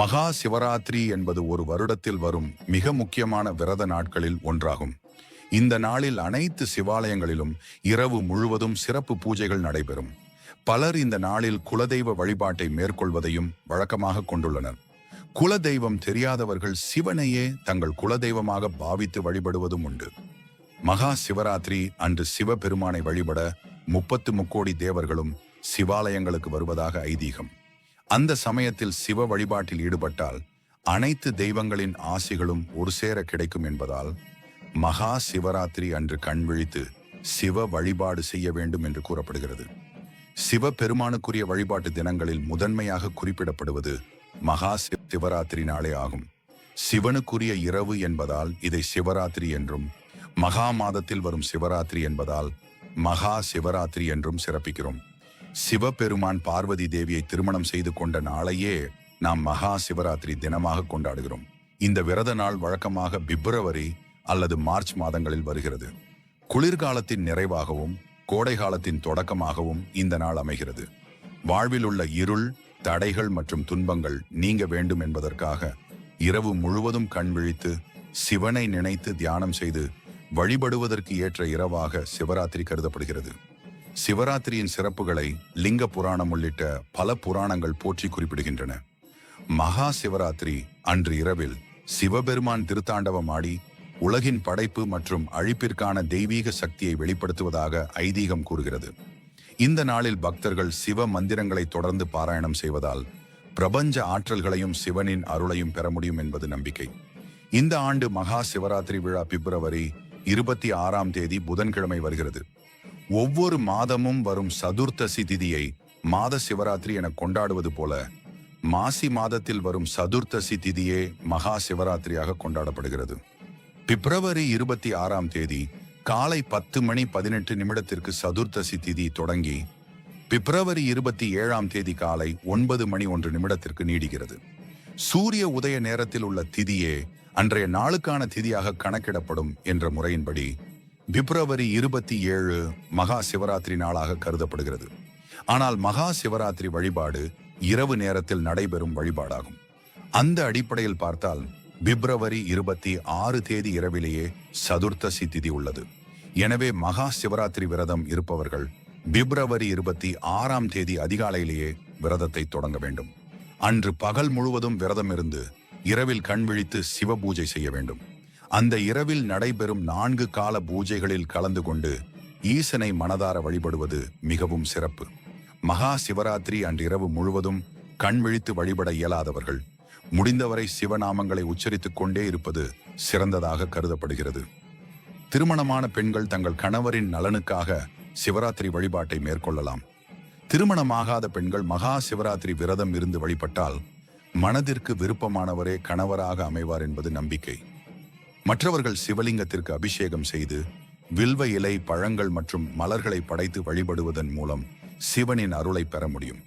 மகா சிவராத்திரி என்பது ஒரு வருடத்தில் வரும் மிக முக்கியமான விரத நாட்களில் ஒன்றாகும். இந்த நாளில் அனைத்து சிவாலயங்களிலும் இரவு முழுவதும் சிறப்பு பூஜைகள் நடைபெறும். பலர் இந்த நாளில் குலதெய்வ வழிபாட்டை மேற்கொள்வதையும் வழக்கமாக கொண்டுள்ளனர். குலதெய்வம் தெரியாதவர்கள் சிவனையே தங்கள் குலதெய்வமாக பாவித்து வழிபடுவதும் உண்டு. மகா சிவராத்திரி அன்று சிவபெருமானை வழிபட முப்பத்து முக்கோடி தேவர்களும் சிவாலயங்களுக்கு வருவதாக ஐதீகம். அந்த சமயத்தில் சிவ வழிபாட்டில் ஈடுபட்டால் அனைத்து தெய்வங்களின் ஆசிகளும் ஒரு சேர கிடைக்கும் என்பதால் மகா சிவராத்திரி அன்று கண் விழித்து சிவ வழிபாடு செய்ய வேண்டும் என்று கூறப்படுகிறது. சிவபெருமானுக்குரிய வழிபாட்டு தினங்களில் முதன்மையாக குறிப்பிடப்படுவது மகா சிவராத்திரி நாளே ஆகும். சிவனுக்குரிய இரவு என்பதால் இதை சிவராத்திரி என்றும் மகா மாதத்தில் வரும் சிவராத்திரி என்பதால் மகா சிவராத்திரி என்றும் சிறப்பிக்கிறோம். சிவபெருமான் பார்வதி தேவியை திருமணம் செய்து கொண்ட நாளையே நாம் மகா சிவராத்திரி தினமாக கொண்டாடுகிறோம். இந்த விரத நாள் வழக்கமாக பிப்ரவரி அல்லது மார்ச் மாதங்களில் வருகிறது. குளிர்காலத்தின் நிறைவாகவும் கோடை காலத்தின் தொடக்கமாகவும் இந்த நாள் அமைகிறது. வாழ்வில் உள்ள இருள் தடைகள் மற்றும் துன்பங்கள் நீங்க வேண்டும் என்பதற்காக இரவு முழுவதும் கண் விழித்து சிவனை நினைத்து தியானம் செய்து வழிபடுவதற்கு ஏற்ற இரவாக சிவராத்திரி கருதப்படுகிறது. சிவராத்திரியின் சிறப்புகளை லிங்க புராணம் உள்ளிட்ட பல புராணங்கள் போற்றி குறிப்பிடுகின்றன. மகா சிவராத்திரி அன்று இரவில் சிவபெருமான் திருத்தாண்டவம் ஆடி உலகின் படைப்பு மற்றும் அழிப்பிற்கான தெய்வீக சக்தியை வெளிப்படுத்துவதாக ஐதீகம் கூறுகிறது. இந்த நாளில் பக்தர்கள் சிவ மந்திரங்களை தொடர்ந்து பாராயணம் செய்வதால் பிரபஞ்ச ஆற்றல்களையும் சிவனின் அருளையும் பெற முடியும் என்பது நம்பிக்கை. இந்த ஆண்டு மகா சிவராத்திரி விழா பிப்ரவரி இருபத்தி ஆறாம் தேதி புதன்கிழமை வருகிறது. ஒவ்வொரு மாதமும் வரும் சதுர்த்தசி திதியை மாத சிவராத்திரி என கொண்டாடுவது போல மாசி மாதத்தில் வரும் சதுர்த்தசி திதியே மகா சிவராத்திரியாக கொண்டாடப்படுகிறது. பிப்ரவரி இருபத்தி ஆறாம் தேதி காலை பத்து மணி பதினெட்டு நிமிடத்திற்கு சதுர்த்தசி திதி தொடங்கி பிப்ரவரி இருபத்தி ஏழாம் தேதி காலை ஒன்பது மணி ஒன்று நிமிடத்திற்கு நீடிக்கிறது. சூரிய உதய நேரத்தில் உள்ள திதியே அன்றைய நாளுக்கான திதியாக கணக்கிடப்படும் என்ற முறையின்படி பிப்ரவரி இருபத்தி ஏழு மகா சிவராத்திரி நாளாக கருதப்படுகிறது. ஆனால் மகா சிவராத்திரி வழிபாடு இரவு நேரத்தில் நடைபெறும் வழிபாடாகும். அந்த அடிப்படையில் பார்த்தால் பிப்ரவரி இருபத்தி ஆறு தேதி இரவிலேயே சதுர்த்தசி திதி உள்ளது. எனவே மகா சிவராத்திரி விரதம் இருப்பவர்கள் பிப்ரவரி இருபத்தி ஆறாம் தேதி அதிகாலையிலேயே விரதத்தை தொடங்க வேண்டும். அன்று பகல் முழுவதும் விரதம் இருந்து இரவில் கண் விழித்து சிவ பூஜை செய்ய வேண்டும். அந்த இரவில் நடைபெறும் நான்கு கால பூஜைகளில் கலந்து கொண்டு ஈசனை மனதார வழிபடுவது மிகவும் சிறப்பு. மகா சிவராத்திரி அன்று இரவு முழுவதும் கண் விழித்து வழிபட இயலாதவர்கள் முடிந்தவரை சிவநாமங்களை உச்சரித்துக் கொண்டே இருப்பது சிறந்ததாக கருதப்படுகிறது. திருமணமான பெண்கள் தங்கள் கணவரின் நலனுக்காக சிவராத்திரி வழிபாட்டை மேற்கொள்ளலாம். திருமணமாகாத பெண்கள் மகா சிவராத்திரி விரதம் இருந்து வழிபட்டால் மனதிற்கு விருப்பமானவரே கணவராக அமைவார் என்பது நம்பிக்கை. மற்றவர்கள் சிவலிங்கத்திற்கு அபிஷேகம் செய்து வில்வ இலை பழங்கள் மற்றும் மலர்களை படைத்து வழிபடுவதன் மூலம் சிவனின் அருளை பெற முடியும்.